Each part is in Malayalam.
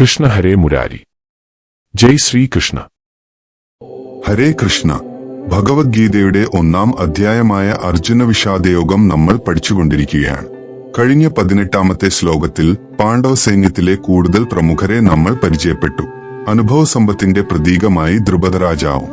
കൃഷ്ണ ഹരേ മുരാരി. ജയ് ശ്രീകൃഷ്ണ ഹരേ കൃഷ്ണ. ഭഗവത്ഗീതയുടെ ഒന്നാം അധ്യായമായ അർജുന വിഷാദയോഗം നമ്മൾ പഠിച്ചുകൊണ്ടിരിക്കുകയാണ്. കഴിഞ്ഞ പതിനെട്ടാമത്തെ ശ്ലോകത്തിൽ പാണ്ഡവ സൈന്യത്തിലെ കൂടുതൽ പ്രമുഖരെ നമ്മൾ പരിചയപ്പെട്ടു. അനുഭവ സമ്പത്തിന്റെ പ്രതീകമായി ദ്രുപദരാജാവും.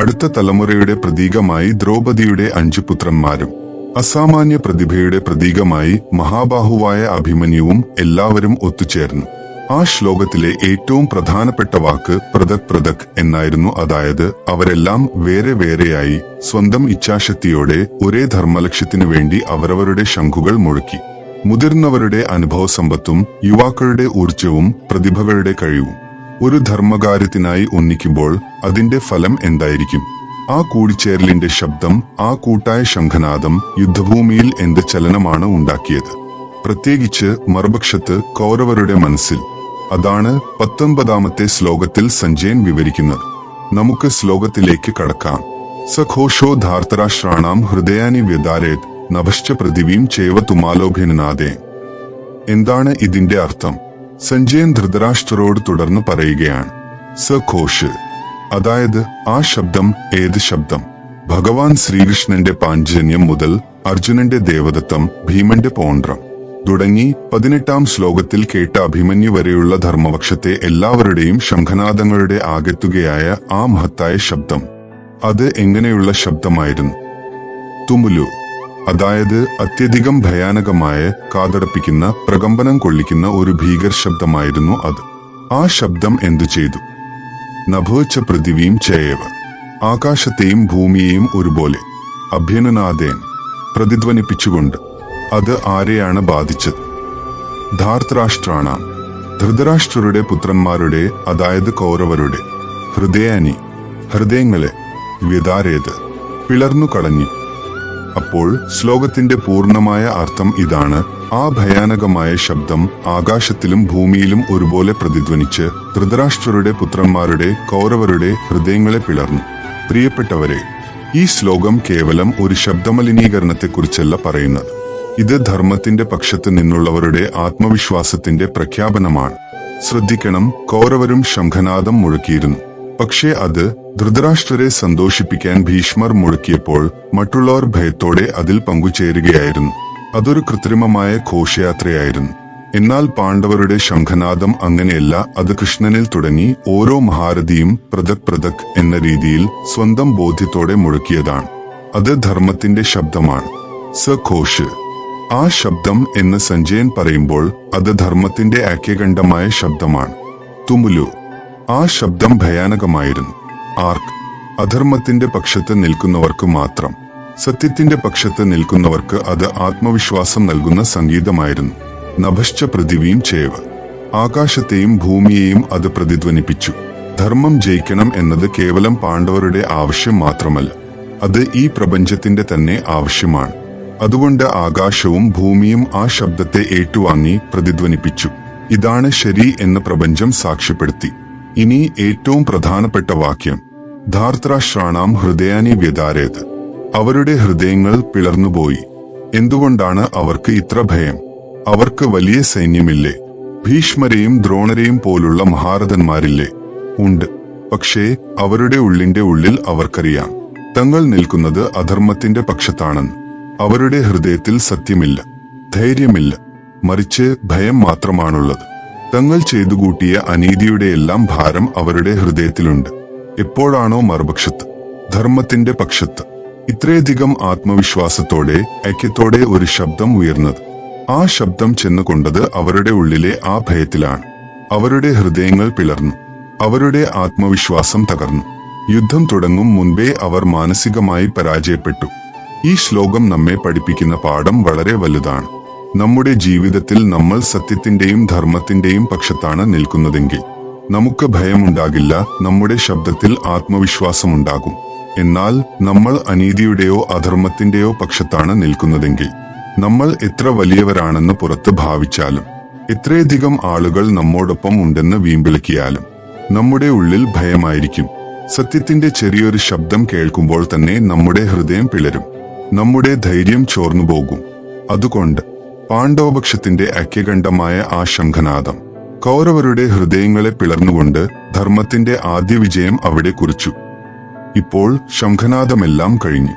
അടുത്ത തലമുറയുടെ പ്രതീകമായി ദ്രൗപദിയുടെ അഞ്ചു പുത്രന്മാരും. അസാമാന്യ പ്രതിഭയുടെ പ്രതീകമായി മഹാബാഹുവായ അഭിമന്യുവും എല്ലാവരും ഒത്തുചേർന്നു. ആ ശ്ലോകത്തിലെ ഏറ്റവും പ്രധാനപ്പെട്ട വാക്ക് പ്രതക് പ്രതക് എന്നായിരുന്നു. അതായത് അവരെല്ലാം വേറെ വേറെയായി സ്വന്തം ഇച്ഛാശക്തിയോടെ ഒരേ ധർമ്മലക്ഷ്യത്തിനു വേണ്ടി അവരവരുടെ ശംഖുകൾ മുഴക്കി. മുതിർന്നവരുടെ അനുഭവസമ്പത്തും യുവാക്കളുടെ ഊർജവും പ്രതിഭകളുടെ കഴിവും ഒരു ധർമ്മകാര്യത്തിനായി ഒന്നിക്കുമ്പോൾ അതിന്റെ ഫലം എന്തായിരിക്കും? ആ കൂടിച്ചേരലിന്റെ ശബ്ദം ആ കൂട്ടായ ശംഖനാദം യുദ്ധഭൂമിയിൽ എന്ത് ചലനമാണ് ഉണ്ടാക്കിയത്? പ്രത്യേകിച്ച് മറുപക്ഷത്ത് കൗരവരുടെ മനസ്സിൽ അതാണ് പത്തൊൻപതാമത്തെ ശ്ലോകത്തിൽ സഞ്ജയൻ വിവരിക്കുന്നത്. നമുക്ക് ശ്ലോകത്തിലേക്ക് കടക്കാം. സഘോഷോ ധാർത്തരാശ്രാണാം ഹൃദയാനി വ്യതാരേത് നഭശ്ച പ്രതിവീം ചേവ തുമാലോഭ്യനാദേ എന്താണ് ഇതിന്റെ അർത്ഥം? സഞ്ജയൻ ധൃതരാഷ്ട്രരോട് തുടർന്ന് പറയുകയാണ്. സഘോഷ്. അതായത് ആ ശബ്ദം ഏത് ശബ്ദം? ഭഗവാൻ ശ്രീകൃഷ്ണന്റെ പാഞ്ചന്യം മുതൽ അർജുനന്റെ ദേവദത്തം ഭീമന്റെ പോണ്ട്രം തുടങ്ങി പതിനെട്ടാം ശ്ലോകത്തിൽ കേട്ട അഭിമന്യു വരെയുള്ള ധർമ്മപക്ഷത്തെ എല്ലാവരുടെയും ശംഖനാദങ്ങളുടെ ആകെത്തുകയായ ആ മഹത്തായ ശബ്ദം. അത് എങ്ങനെയുള്ള ശബ്ദമായിരുന്നു? തുമുലു അതായത് അത്യധികം ഭയാനകമായ കാതടപ്പിക്കുന്ന പ്രകമ്പനം കൊള്ളിക്കുന്ന ഒരു ഭീകർ ശബ്ദമായിരുന്നു അത്. ആ ശബ്ദം എന്തു ചെയ്തു? നഭോച്ച പൃഥിവിയും ചേയവ. ആകാശത്തെയും ഭൂമിയെയും ഒരുപോലെ. അഭ്യനുനാഥേൻ പ്രതിധ്വനിപ്പിച്ചുകൊണ്ട് അത് ആരെയാണ് ബാധിച്ചത്? ധാർത്തരാഷ്ട്രാണാം ധൃതരാഷ്ട്രരുടെ പുത്രന്മാരുടെ അതായത് കൗരവരുടെ ഹൃദയാനി ഹൃദയങ്ങളെ വ്യതാരേത് പിളർന്നു കളഞ്ഞു. അപ്പോൾ ശ്ലോകത്തിന്റെ പൂർണമായ അർത്ഥം ഇതാണ്. ആ ഭയാനകമായ ശബ്ദം ആകാശത്തിലും ഭൂമിയിലും ഒരുപോലെ പ്രതിധ്വനിച്ച് ധൃതരാഷ്ട്രരുടെ പുത്രന്മാരുടെ കൗരവരുടെ ഹൃദയങ്ങളെ പിളർന്നു. പ്രിയപ്പെട്ടവരെ ഈ ശ്ലോകം കേവലം ഒരു ശബ്ദമലിനീകരണത്തെക്കുറിച്ചല്ല പറയുന്നത്. ഇത് ധർമ്മത്തിന്റെ പക്ഷത്ത് നിന്നുള്ളവരുടെ ആത്മവിശ്വാസത്തിന്റെ പ്രഖ്യാപനമാണ്. ശ്രദ്ധിക്കണം കൗരവരും ശംഖനാദം മുഴക്കിയിരുന്നു. പക്ഷേ അത് ധൃതരാഷ്ട്രരെ സന്തോഷിപ്പിക്കാൻ ഭീഷ്മർ മുഴക്കിയപ്പോൾ മറ്റുള്ളവർ ഭയത്തോടെ അതിൽ പങ്കുചേരുകയായിരുന്നു. അതൊരു കൃത്രിമമായ ഘോഷയാത്രയായിരുന്നു. എന്നാൽ പാണ്ഡവരുടെ ശംഖനാദം അങ്ങനെയല്ല അത് കൃഷ്ണനിൽ തുടങ്ങി ഓരോ മഹാരഥിയും പ്രതക് പ്രതക് എന്ന രീതിയിൽ സ്വന്തം ബോധ്യത്തോടെ മുഴക്കിയതാണ്. അത് ധർമ്മത്തിന്റെ ശബ്ദമാണ്. സഘോഷ് ആ ശബ്ദം എന്ന് സഞ്ജയൻ പറയുമ്പോൾ അത് ധർമ്മത്തിന്റെ ഐക്യകണ്ഠമായ ശബ്ദമാണ്. തുമുലു ആ ശബ്ദം ഭയാനകമായിരുന്നു. ആർക്ക് അധർമ്മത്തിന്റെ പക്ഷത്ത് നിൽക്കുന്നവർക്ക് മാത്രം. സത്യത്തിന്റെ പക്ഷത്ത് നിൽക്കുന്നവർക്ക് അത് ആത്മവിശ്വാസം നൽകുന്ന സംഗീതമായിരുന്നു. നഭശ്ച പൃഥിവിയും ചേവ്. ആകാശത്തെയും ഭൂമിയെയും അത് പ്രതിധ്വനിപ്പിച്ചു. ധർമ്മം ജയിക്കണം എന്നത് കേവലം പാണ്ഡവരുടെ ആവശ്യം മാത്രമല്ല. അത് ഈ പ്രപഞ്ചത്തിന്റെ തന്നെ ആവശ്യമാണ്. അതുകൊണ്ട് ആകാശവും ഭൂമിയും ആ ശബ്ദത്തെ ഏറ്റുവാങ്ങി പ്രതിധ്വനിപ്പിച്ചു. ഇതാണ് ശരി എന്ന് പ്രപഞ്ചം സാക്ഷ്യപ്പെടുത്തി. ഇനി ഏറ്റവും പ്രധാനപ്പെട്ട വാക്യം. ധാർത്രാശ്രാണാം ഹൃദയാനി വ്യതാരേത്. അവരുടെ ഹൃദയങ്ങൾ പിളർന്നുപോയി. എന്തുകൊണ്ടാണ് അവർക്ക് ഇത്ര ഭയം? അവർക്ക് വലിയ സൈന്യമില്ലേ? ഭീഷ്മരെയും ദ്രോണരെയും പോലുള്ള മഹാരഥന്മാരില്ലേ? ഉണ്ട്. പക്ഷേ അവരുടെ ഉള്ളിന്റെ ഉള്ളിൽ അവർക്കറിയാം. തങ്ങൾ നിൽക്കുന്നത് അധർമ്മത്തിന്റെ പക്ഷത്താണെന്ന്. അവരുടെ ഹൃദയത്തിൽ സത്യമില്ല ധൈര്യമില്ല മറിച്ച് ഭയം മാത്രമാണുള്ളത്. തങ്ങൾ ചെയ്തുകൂട്ടിയ അനീതിയുടെ എല്ലാം ഭാരം അവരുടെ ഹൃദയത്തിലുണ്ട്. എപ്പോഴാണോ മറുപക്ഷത്ത് ധർമ്മത്തിന്റെ പക്ഷത്ത്. ഇത്രയധികം ആത്മവിശ്വാസത്തോടെ ഐക്യത്തോടെ ഒരു ശബ്ദം ഉയർന്നത്. ആ ശബ്ദം ചെന്നുകൊണ്ടത് അവരുടെ ഉള്ളിലെ ആ ഭയത്തിലാണ്. അവരുടെ ഹൃദയങ്ങൾ പിളർന്നു. അവരുടെ ആത്മവിശ്വാസം തകർന്നു. യുദ്ധം തുടങ്ങും മുൻപേ അവർ മാനസികമായി പരാജയപ്പെട്ടു. ഈ ശ്ലോകം നമ്മെ പഠിപ്പിക്കുന്ന പാഠം വളരെ വലുതാണ്. നമ്മുടെ ജീവിതത്തിൽ നമ്മൾ സത്യത്തിന്റെയും ധർമ്മത്തിന്റെയും പക്ഷത്താണ് നിൽക്കുന്നതെങ്കിൽ നമുക്ക് ഭയമുണ്ടാകില്ല നമ്മുടെ ശബ്ദത്തിൽ ആത്മവിശ്വാസമുണ്ടാകും. എന്നാൽ നമ്മൾ അനീതിയുടെയോ അധർമ്മത്തിന്റെയോ പക്ഷത്താണ് നിൽക്കുന്നതെങ്കിൽ നമ്മൾ എത്ര വലിയവരാണെന്ന് പുറത്ത് ഭാവിച്ചാലും എത്രയധികം ആളുകൾ നമ്മോടൊപ്പം ഉണ്ടെന്ന് വീമ്പിളിക്കിയാലും നമ്മുടെ ഉള്ളിൽ ഭയമായിരിക്കും. സത്യത്തിന്റെ ചെറിയൊരു ശബ്ദം കേൾക്കുമ്പോൾ തന്നെ നമ്മുടെ ഹൃദയം പിളരും. നമ്മുടെ ധൈര്യം ചോർന്നു പോകും. അതുകൊണ്ട് പാണ്ഡവപക്ഷത്തിന്റെ ഐക്യകണ്ഠമായ ആ ശംഖനാദം കൗരവരുടെ ഹൃദയങ്ങളെ പിളർന്നുകൊണ്ട് ധർമ്മത്തിന്റെ ആദ്യ വിജയം അവിടെ കുറിച്ചു. ഇപ്പോൾ ശംഖനാദമെല്ലാം കഴിഞ്ഞു.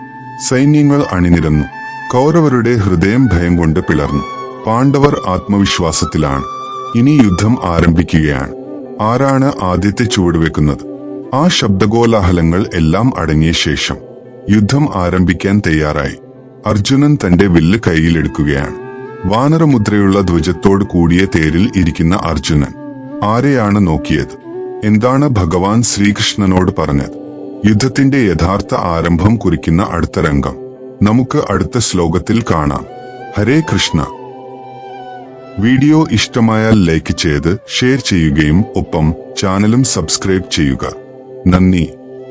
സൈന്യങ്ങൾ അണിനിരന്നു. കൗരവരുടെ ഹൃദയം ഭയം കൊണ്ട് പിളർന്നു. പാണ്ഡവർ ആത്മവിശ്വാസത്തിലാണ്. ഇനി യുദ്ധം ആരംഭിക്കുകയാണ്. ആരാണ് ആദ്യത്തെ ചുവടുവെക്കുന്നത്? ആ ശബ്ദകോലാഹലങ്ങൾ എല്ലാം അടങ്ങിയ ശേഷം. യുദ്ധം ആരംഭിക്കാൻ തയ്യാറായി. അർജുനൻ തന്റെ വില്ല് കയ്യിലെടുക്കുകയാണ്. വാനരമുദ്രയുള്ള ധ്വജത്തോട് കൂടിയ തേരിൽ ഇരിക്കുന്ന അർജുനൻ ആരെയാണ് നോക്കിയത്? എന്താണ് ഭഗവാൻ ശ്രീകൃഷ്ണനോട് പറഞ്ഞത്? യുദ്ധത്തിന്റെ യഥാർത്ഥ ആരംഭം കുറിക്കുന്ന അടുത്ത രംഗം. നമുക്ക് അടുത്ത ശ്ലോകത്തിൽ കാണാം. ഹരേ കൃഷ്ണ. വീഡിയോ ഇഷ്ടമായാൽ ലൈക്ക് ചെയ്ത് ഷെയർ ചെയ്യുകയും ഒപ്പം ചാനലും സബ്സ്ക്രൈബ് ചെയ്യുക. നന്ദി.